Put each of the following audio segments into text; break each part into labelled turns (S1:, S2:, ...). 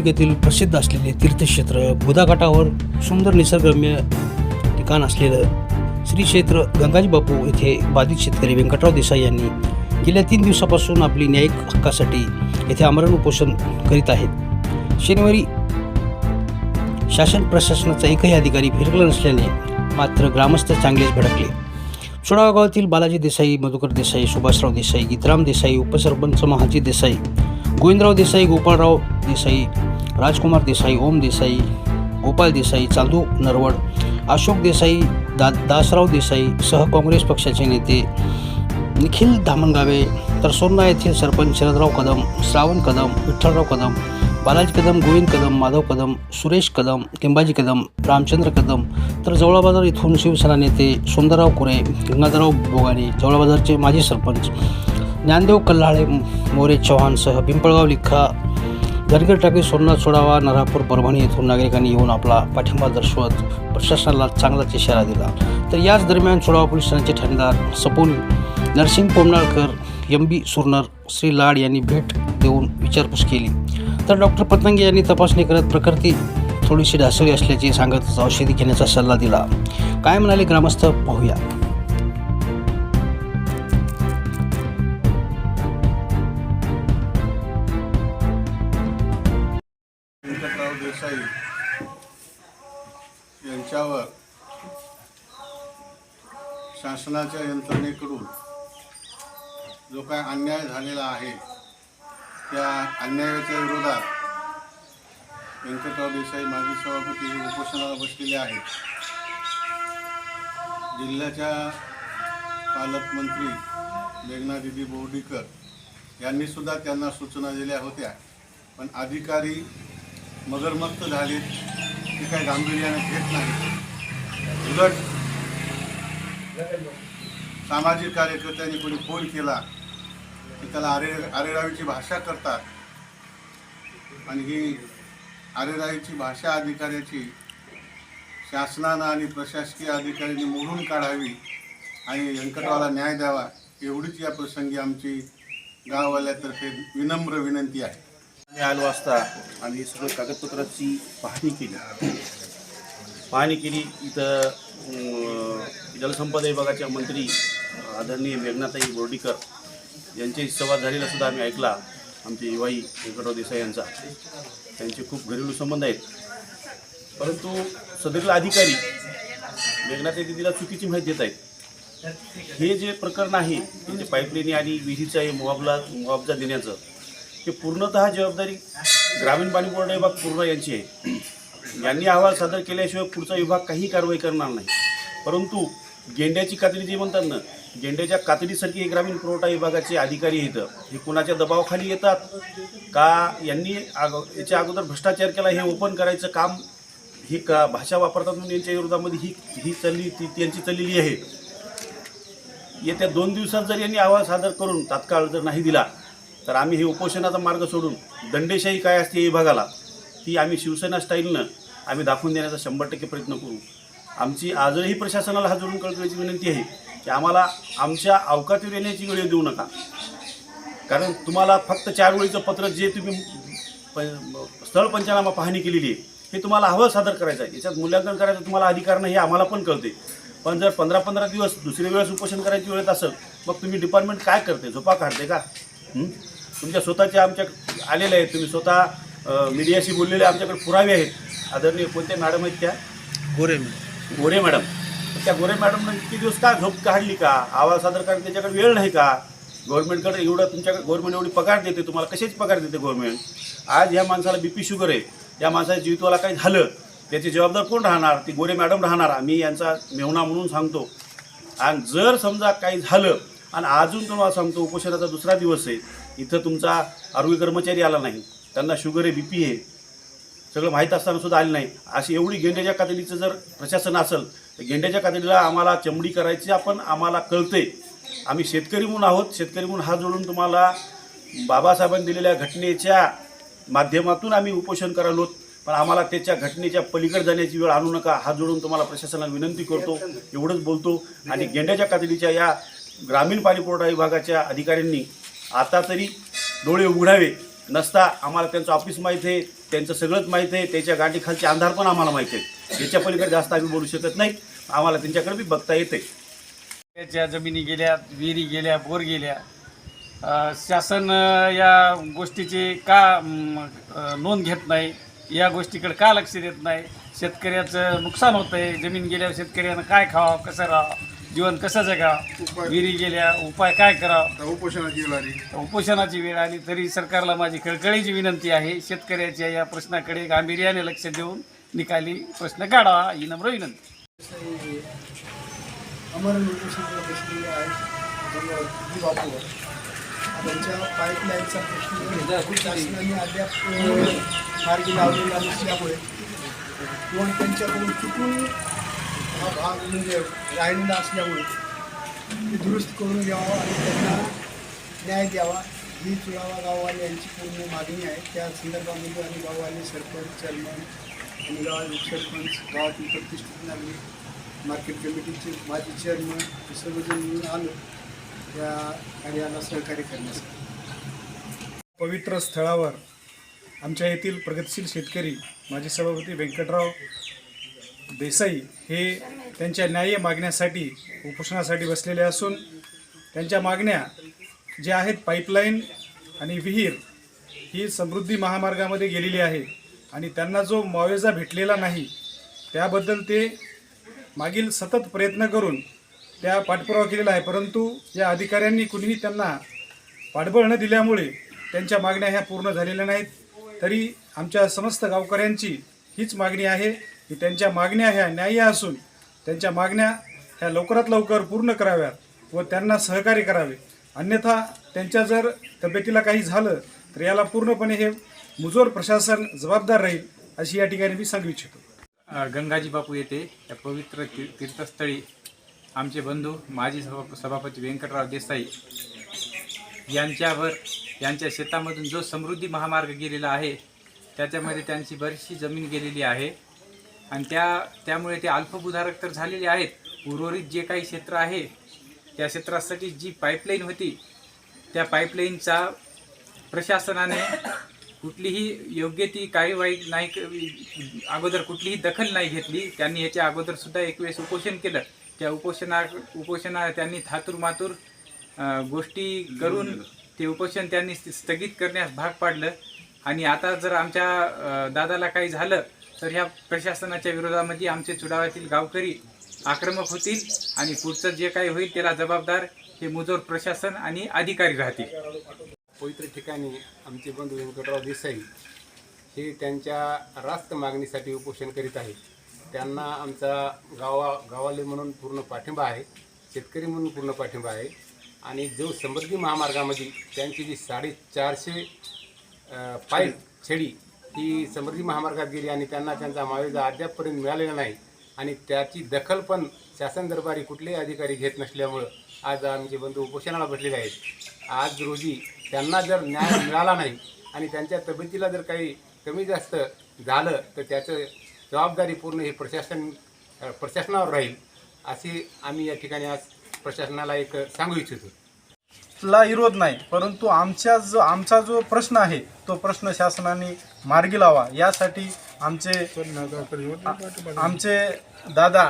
S1: तालुक्यातील प्रसिद्ध असलेले तीर्थक्षेत्र बुधाघाटावर सुंदर निसर्गरम्य ठिकाण असलेलं श्री क्षेत्र गंगाजी बापू येथे बाधित शेतकरी व्यंकटराव देसाई यांनी गेल्या तीन दिवसापासून आपली न्यायिक हक्कासाठी येथे आमरण उपोषण करीत आहेत. शनिवारी शासन प्रशासनाचा एकही अधिकारी फिरकला नसल्याने मात्र ग्रामस्थ चांगलेच भडकले. चुडावा गावातील बालाजी देसाई मधुकर देसाई सुभाषराव देसाई गीतराम देसाई उपसरपंच महाजी देसाई गोविंदराव देसाई गोपाळराव देसाई राजकुमार देसाई ओम देसाई गोपाल देसाई चांदू नरवड अशोक देसाई दा दासराव देसाई सह काँग्रेस पक्षाचे नेते निखिल धामणगावे तर सोन्ना येथील सरपंच शरदराव कदम श्रावण कदम विठ्ठलराव कदम बालाजी कदम गोविंद कदम माधव कदम सुरेश कदम किंबाजी कदम रामचंद्र कदम तर जवळाबाजार इथून शिवसेना नेते सुंदरराव कुरे गंगाधरराव बोगाणे जवळाबाजारचे माजी सरपंच ज्ञानदेव कल्हाळे मोरे चव्हाणसह पिंपळगाव लिखा धनगर टाके सोमनाथ सोडावा नरापूर परभणी येथून नागरिकांनी येऊन आपला पाठिंबा दर्शवत प्रशासनाला चांगलाच इशारा दिला. तर याच दरम्यान सोडावा पोलीस ठाण्याचे ठाणेदार सपोल नरसिंग पोमनाळकर एम बी सुरनर श्री लाड यांनी भेट देऊन विचारपूस केली. तर डॉक्टर पतंगे यांनी तपासणी करत प्रकृती थोडीशी ढासळी असल्याचे सांगत औषधी घेण्याचा सल्ला दिला. काय म्हणाले ग्रामस्थ? पाहूया.
S2: व्यंकटराव देसाई यांच्यावर शासनाच्या यंत्रणेकडून जो काय अन्याय झालेला आहे त्या अन्यायाच्या विरोधात व्यंकटराव देसाई माजी सभापती हे उपोषणाला बसलेले आहेत. जिल्ह्याच्या पालकमंत्री मेघनादिदी बोर्डीकर यांनी सुद्धा त्यांना सूचना दिल्या होत्या पण अधिकारी मगरमस्त झालेत ते काय गांभीर्याने घेत नाही. उलट सामाजिक कार्यकर्त्यांनी कोणी फोन केला की त्याला आरे आरेरावीची भाषा करतात. आणि ही आरेरावीची भाषा अधिकाऱ्याची शासनानं आणि प्रशासकीय अधिकाऱ्यांनी मोडून काढावी आणि व्यंकटवाला न्याय द्यावा एवढीच या प्रसंगी आमची गाववाल्यातर्फे विनम्र विनंती आहे.
S3: आम्ही आलो असता आम्ही सगळं कागदपत्राची पाहणी केली. पाहणी केली इथं जलसंपदा विभागाच्या मंत्री आदरणीय मेघनाताई बोर्डीकर यांच्याशी संवाद झालेला सुद्धा आम्ही ऐकला आमचे युवाई व्यंकटराव देसाई यांचा. त्यांचे खूप घरेलू संबंध आहेत. परंतु सदरील अधिकारी मेघनाताई दिदीला चुकीची माहिती देत आहेत. हे जे प्रकरण आहे हे जे पाईपलाईनी आणि विहिरीचा हे मुआबला मुआवजा देण्याचं हे पूर्णतः जबाबदारी ग्रामीण पाणी पुरवठा विभाग पूर्ण यांची आहे. यांनी अहवाल सादर केल्याशिवाय पुढचा विभाग काही कारवाई करणार नाही. परंतु गेंड्याची कातडी जी म्हणतात ना गेंड्याच्या कातडीसारखी ग्रामीण पुरवठा विभागाचे अधिकारी इथं हे कुणाच्या दबावाखाली येतात? का यांनी अग याच्या अगोदर भ्रष्टाचार केला हे ओपन करायचं काम ही का भाषा वापरतात म्हणून यांच्या विरोधामध्ये ही ही चालली ती त्यांची चाललेली आहे? येत्या दोन दिवसात जर यांनी अहवाल सादर करून तात्काळ जर नाही दिला तर आम्ही हे उपोषणाचा मार्ग सोडून दंडेशाही काय असते विभागाला ती आम्ही शिवसेना स्टाईलनं आम्ही दाखवून देण्याचा शंभर टक्के प्रयत्न करू. आमची आजही प्रशासनाला हात जोडून कळकळीची विनंती आहे की आम्हाला आमच्या अवकातीवर येण्याची वेळ देऊ नका. कारण तुम्हाला फक्त चार वेळीचं पत्र जे तुम्ही प स्थळ पंचनामा पाहणी केलेली आहे हे तुम्हाला अहवाल सादर करायचं आहे. याच्यात मूल्यांकन करायचं तुम्हाला अधिकार नाही हे आम्हाला पण कळते. पण जर पंधरा पंधरा दिवस दुसऱ्या वेळेस उपोषण करायची वेळेत असेल मग तुम्ही डिपार्टमेंट काय करते? झोपा काढते का? तुमच्या स्वतःच्या आमच्या आलेले आहेत. तुम्ही स्वतः मीडियाशी बोललेले आमच्याकडे पुरावे आहेत. आदरणीय कोणत्या मॅडम आहेत त्या?
S1: गोरे
S3: गोरे मॅडम. त्या गोरे मॅडमनं इतके दिवस का झोप काढली का? आवाज सादर करायला त्याच्याकडे वेळ नाही का? गव्हर्नमेंटकडे एवढं तुमच्याकडे गव्हर्नमेंट एवढी पगार देते तुम्हाला कशाची पगार देते गव्हर्नमेंट? आज ह्या माणसाला बीपी शुगर आहे. या माणसाच्या जीवितवाला काही झालं त्याची जबाबदार कोण राहणार? ती गोरे मॅडम राहणार. आम्ही यांचा मेहुणा म्हणून सांगतो. आणि जर समजा काही झालं आणि अजून तुम्हाला सांगतो उपोषणाचा दुसरा दिवस आहे. इथं तुमचा आरोग्य कर्मचारी आला नाही. त्यांना शुगर आहे बी पी आहे. सगळं माहीत असताना सुद्धा आले नाही. अशी एवढी गेंड्याच्या कातडीचं जर प्रशासन असेल तर गेंड्याच्या कातडीला आम्हाला चमडी करायची आपण आम्हाला कळते आम्ही शेतकरी म्हणून आहोत. शेतकरी म्हणून हात जोडून तुम्हाला बाबासाहेबांनी दिलेल्या घटनेच्या माध्यमातून आम्ही उपोषण करायलो पण आम्हाला त्याच्या घटनेच्या पलीकडे जाण्याची वेळ आणू नका. हात जोडून तुम्हाला प्रशासनाला विनंती करतो. एवढंच बोलतो. आणि गेंड्याच्या कातडीच्या या ग्रामीण पाणी पुरवठा विभागाच्या अधिकाऱ्यांनी आता तरी डोळे उघडावे. नसता आम्हाला त्यांचं ऑफिस माहीत आहे त्यांचं सगळंच माहीत आहे त्याच्या गाठीखालचे अंधार पण आम्हाला माहीत आहे याच्या पलीकडे जास्त आम्ही बोलू शकत नाही. आम्हाला त्यांच्याकडे बी बघता येते.
S4: त्याच्या जमिनी गेल्या विहिरी गेल्या बोर गेल्या. शासन या गोष्टीची का नोंद घेत नाही या गोष्टीकडे का लक्ष देत नाही? शेतकऱ्याचं नुकसान होतं आहे जमीन गेल्यावर शेतकऱ्यानं काय खावं कसं राहावं? जीवन कसं जगावं विहिरी गेल्या उपाय काय करावं
S2: उपोषणाची वेळ आली.
S4: उपोषणाची वेळ आली तरी सरकारला माझी कळकळीची विनंती आहे. शेतकऱ्याच्या या प्रश्नाकडे गांभीर्याने लक्ष देऊन निकाली प्रश्न काढावा ही नम्र विनंती.
S5: अमर उपोषणाला बसलेले आहेत त्यांच्या पाईपलाईनचा प्रश्न शासनाने अद्याप अ, मार्गी लावलेला नसल्यामुळे किंवा त्यांच्याकडून चुकून हा भाग म्हणजे राहिलेला असल्यामुळे ते दुरुस्त करून घ्यावा आणि त्यांना न्याय द्यावा. ही चुळावा गाववाले यांची पूर्ण मागणी आहे. त्या संदर्भामध्ये आम्ही गाववाले सरपंच चेअरमन आणि गावाचे सरपंच गावातील प्रतिष्ठित नागरिक मार्केट कमिटीचे माजी चेअरमन हे सर्वजण मिळून आलो. या कार्याला सहकार्य करण्यासाठी.
S6: पवित्र स्थळावर आमच्या येथील प्रगतशील शेतकरी माजी सभापती व्यंकटराव देसाई हे त्यांच्या न्याय्य मागण्यासाठी उपोषणासाठी बसलेले असून त्यांच्या मागण्या ज्या आहेत पाईपलाईन आणि विहीर ही समृद्धी महामार्गामध्ये गेलेली आहे आणि त्यांना जो मुआवजा भेटलेला नाही त्याबद्दल ते मागील सतत प्रयत्न करून त्या पाठपुरावा केलेला आहे. परंतु या अधिकाऱ्यांनी कुणीही त्यांना पाठबळ न दिल्यामुळे त्यांच्या मागण्या ह्या पूर्ण झालेल्या नाहीत. तरी आमच्या समस्त गावकऱ्यांची हीच मागणी आहे. की त्यांच्या मागण्या ह्या न्याय्य असून त्यांच्या मागण्या ह्या लवकरात लवकर पूर्ण कराव्यात व त्यांना सहकार्य करावे. अन्यथा त्यांच्या जर तब्येतीला काही झालं तर याला पूर्णपणे हे मुजोर प्रशासन जबाबदार राहील अशी या ठिकाणी मी सांगू इच्छितो.
S7: गंगाजी बापू येथे या पवित्र ती तीर्थस्थळी आमचे बंधू माजी सभा सभापती व्यंकटराव देसाई यांच्यावर यांच्या शेतामधून जो समृद्धी महामार्ग गेलेला आहे त्याच्यामध्ये त्यांची बरीचशी जमीन गेलेली आहे. आणि त्या त्यामुळे ते अल्पभूधारक तर झालेले आहेत. उर्वरित जे काही क्षेत्र आहे त्या क्षेत्रासाठी जी पाईपलाईन होती त्या पाईपलाईनचा प्रशासनाने कुठलीही योग्य ती कार्यवाही नाही क- अगोदर कुठलीही दखल नाही घेतली. त्यांनी याच्या अगोदरसुद्धा एक वेळेस उपोषण केलं. त्या उपोषणा उपोषणा त्यांनी थातूर मातूर गोष्टी करून ते उपोषण त्यांनी स्थगित करण्यास भाग पाडलं. आणि आता जर आमच्या दादाला काही झालं तर ह्या प्रशासनाच्या विरोधामध्ये आमचे चुडाव्यातील गावकरी आक्रमक होतील आणि पुढचं जे काही होईल त्याला जबाबदार हे मुजोर प्रशासन आणि अधिकारी राहतील.
S8: पवित्र ठिकाणी आमचे बंधू व्यंकटराव देसाई हे त्यांच्या रास्त मागणीसाठी उपोषण करीत आहेत. त्यांना आमचा गावा गावाले म्हणून पूर्ण पाठिंबा आहे. शेतकरी म्हणून पूर्ण पाठिंबा आहे. आणि जो समृद्धी महामार्गामध्ये त्यांची जी साडेचारशे पाईप छेडी ही समृद्धी महामार्गात गेली आणि त्यांना त्यांचा मावेजा अद्यापपर्यंत मिळालेला नाही. आणि त्याची दखल पण शासन दरबारी कुठलेही अधिकारी घेत नसल्यामुळं आज आमचे बंधू उपोषणाला बसलेले आहेत आज रोजी त्यांना जर न्याय मिळाला नाही आणि त्यांच्या तब्येतीला जर काही कमी जास्त झालं तर त्याचं जबाबदारी पूर्ण हे प्रशासन प्रशासनावर राहील असे आम्ही या ठिकाणी आज प्रशासनाला एक सांगू इच्छितो.
S6: ला विरोध नाही परंतु आमच्या जो आमचा जो प्रश्न आहे तो प्रश्न शासनाने मार्गी लावा. यासाठी आमचे आ- आमचे दादा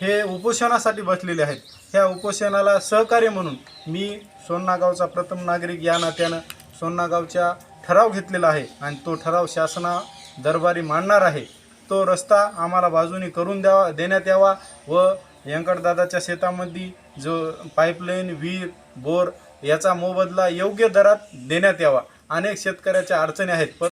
S6: हे उपोषणासाठी बसलेले आहेत. ह्या उपोषणाला सहकार्य म्हणून मी सोन्नागावचा प्रथम नागरिक या नात्यानं सोन्नागावच्या ठराव घेतलेला आहे आणि तो ठराव शासना दरबारी मांडणार आहे. तो रस्ता आम्हाला बाजूनी करून द्यावा देण्यात यावा व व्यंकटदादाच्या शेतामध्ये जो पाईपलाईन विहीर बोर याचा मोबदला योग्य दरात देण्यात यावा. अनेक शेतकऱ्याच्या अडचणी आहेत. पण